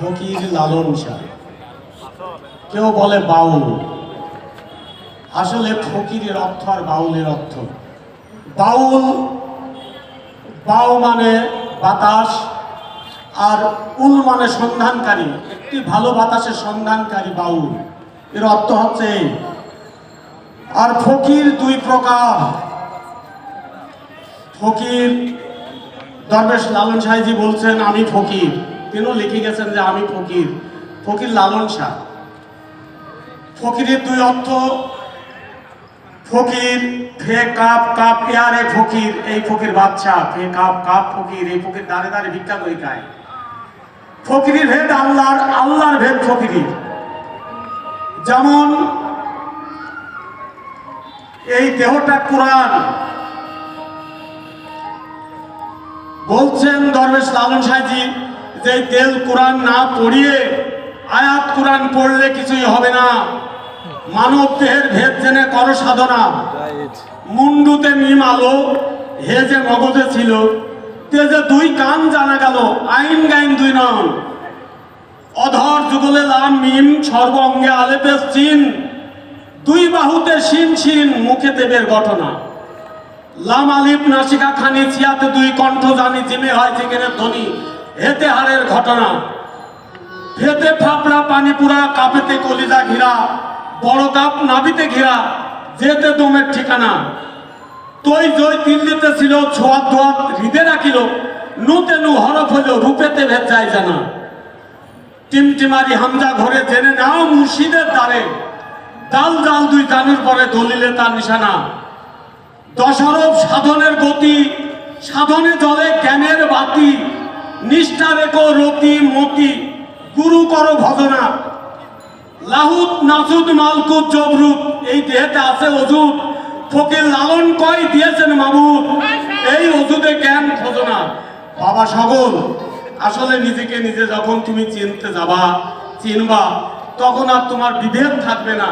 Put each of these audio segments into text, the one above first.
ফকির লালন শাহ কেউ বলে বাউল। আসলে ফকিরের অর্থ আর বাউলের অর্থ। বাউল, বাউ মানে বাতাস, আর উল মানে সন্ধানকারী। একটি ভালো বাতাসের সন্ধানকারী বাউল। এর অর্থ হচ্ছে আর ফকির দুই প্রকার। ফকির দরবেশ লালন সাহেজি বলছেন, আমি ফকির। তিনিও লিখে গেছেন যে, আমি ফকির। ফকির লালন শাহ। ফকিরের দুই অর্থ, ফকির, ফে কাপ কাপ ইয়ারে ফকির, এই ফকির বাচ্চা ফে কাপ কাপ ফকির, এই ফকির দাঁড়ে দাঁড়ে ভিক্ষা করে খায়। ফকিরির ভেদ আল্লাহর আল্লাহর ভেদ ফকিরির। যেমন, এই দেহটা কোরআন বলছেন দরবেশ লালন সাহেজি যে তেল কোরআন না পড়িয়ে আয়াত কোরআন পড়লে কিছুই হবে না। মানব দেহের ভেদ জেনে কর সাধনা। মুন্ডুতে মিম আলো, হে যে মগজে ছিল, তে যে দুই কান জানা গেল, আইন গাইন দুই নাম অধর যুগলে লাম মিম সর্ব অঙ্গে আলেপে চিন। দুই বাহুতে শিন শিন মুখে দেবের ঘটনা। লাম আলিফ নাসিকা খানি ছিয়াতে দুই কণ্ঠ জানি জিমে হয় জিগের ধ্বনি। হেতে হারের ঘটনা। হেতে ফাপড়া পানি পুরা কাপেতে কলিজা ঘিরা, বড় কাপ নাবিতে ঘিরা, যেতে দমের ঠিকানা। তৈ জয় দিল্লিতে ছিল ছোয়াত দোয়াত হৃদে রাখিল, নুতে নু হরফ হইল, রূপেতে ভেদ যায় জানা। টিমটিমারি হামজা ঘরে জেনে নাও মুর্শিদের দ্বারে। ডাল ডাল দুই কানের পরে দলিলে তার নিশানা। দশরফ সাধনের গতি, সাধনে জলে জ্ঞানের বাতি, নিষ্ঠা রেখো রতি মতি, গুরু করো ভজনা। লাহুত নাসুদ মালকুত, জবরুত, এই দেহেতে আছে অজুদ ফকির লালন কয় দিয়েছেন মামুদ এই অজুদে জ্ঞান খোঁজনা। বাবা সকল আসলে নিজেকে নিজে যখন তুমি চিনতে যাবা, চিনবা, তখন আর তোমার বিভেদ থাকবে না।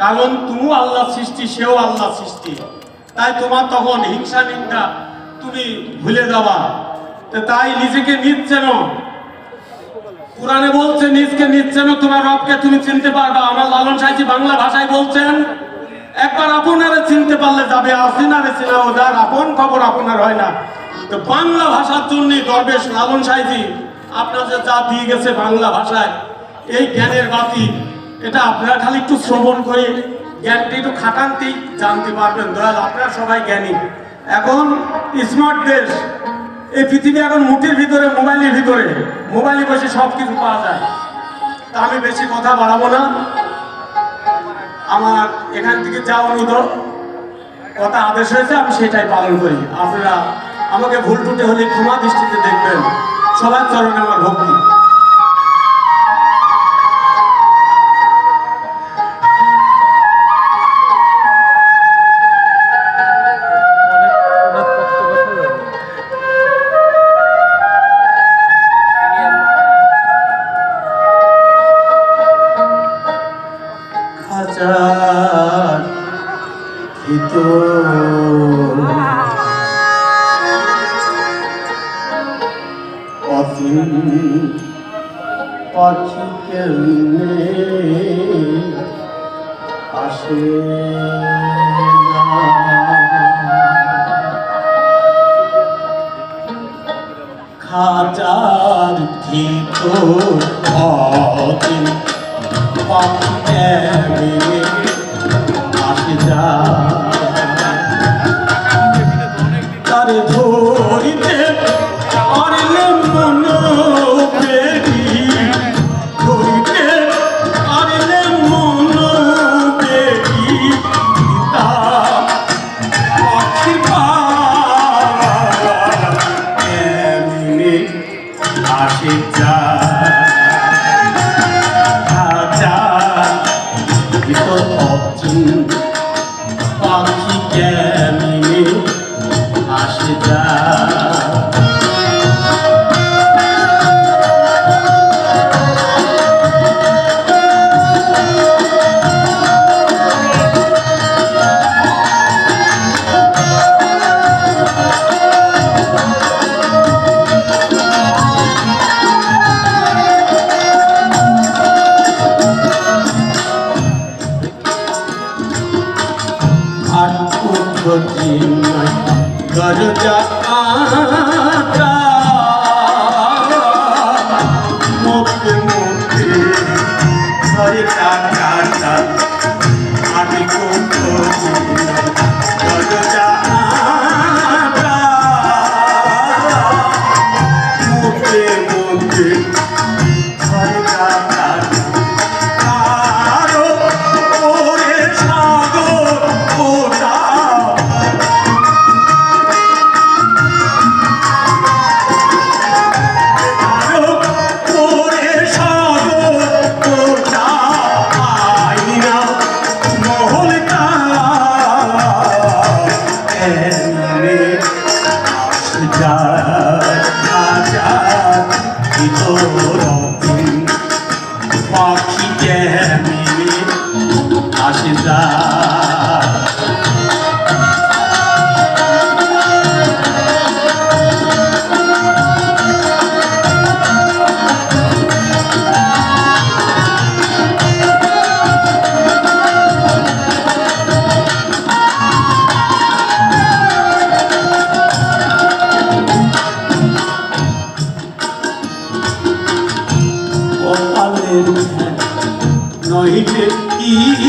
কারণ তুমি আল্লাহ সৃষ্টি, সেও আল্লাহ সৃষ্টি। তাই তোমার তখন হিংসা নিন্দা তুমি ভুলে যাবা। তাই নিজেকে নিচ্ছে না কোরআনে বলছে, নিজকে নিচ্ছে না তোমার রবকে তুমি চিনতে পারবা। আমার লালন সাহেজি বাংলা ভাষায় বলছেন, একবার আপনারে চিনতে পারলে যাবে আসিনারে চিনা ওদার আপন খবর আপনার হয় না। তো বাংলা ভাষার জন্য দরবেশ লালন সাহেজি আপনাদের যা দিয়ে গেছে বাংলা ভাষায়, এই জ্ঞানের বাতি, এটা আপনারা খালি একটু শ্রবণ করে জ্ঞানটি একটু খাটানতেই জানতে পারবেন। দয়াল, আপনারা সবাই জ্ঞানী। এখন স্মার্ট দেশ। এই পৃথিবী এখন মুঠের ভিতরে, মোবাইলের ভিতরে। মোবাইলে বসে সব কিছু পাওয়া যায়। তা আমি বেশি কথা বাড়াবো না। আমার এখান থেকে যা অনুরোধ কথা আদেশ হয়েছে, আমি সেটাই পালন করি। আপনারা আমাকে ভুল টুটে হলে ক্ষমা দৃষ্টিতে দেখবেন। সবার চরণে আমার ভক্তি। অসীম পাখি কেমনে আসে। খাঁচার ভিতর পাখি কেমনে আসে যা ভিতর অচিন পাখি কেমনি আসে যা ভিতরতে আমার যা মুখে মুখে ধরে কাটা আমি মুখে মুখে কপালের নহিলে ইয়া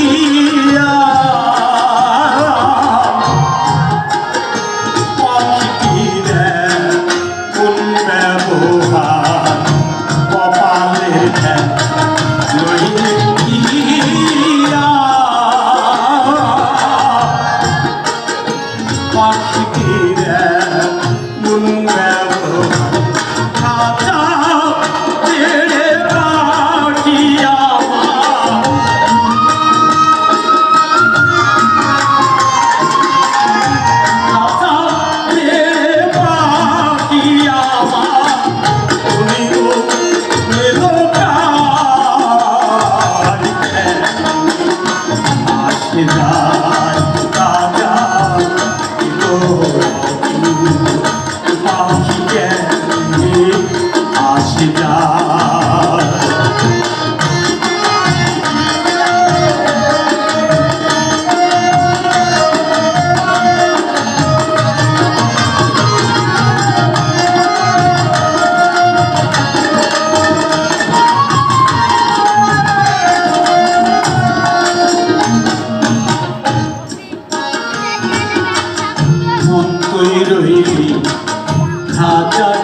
খাচার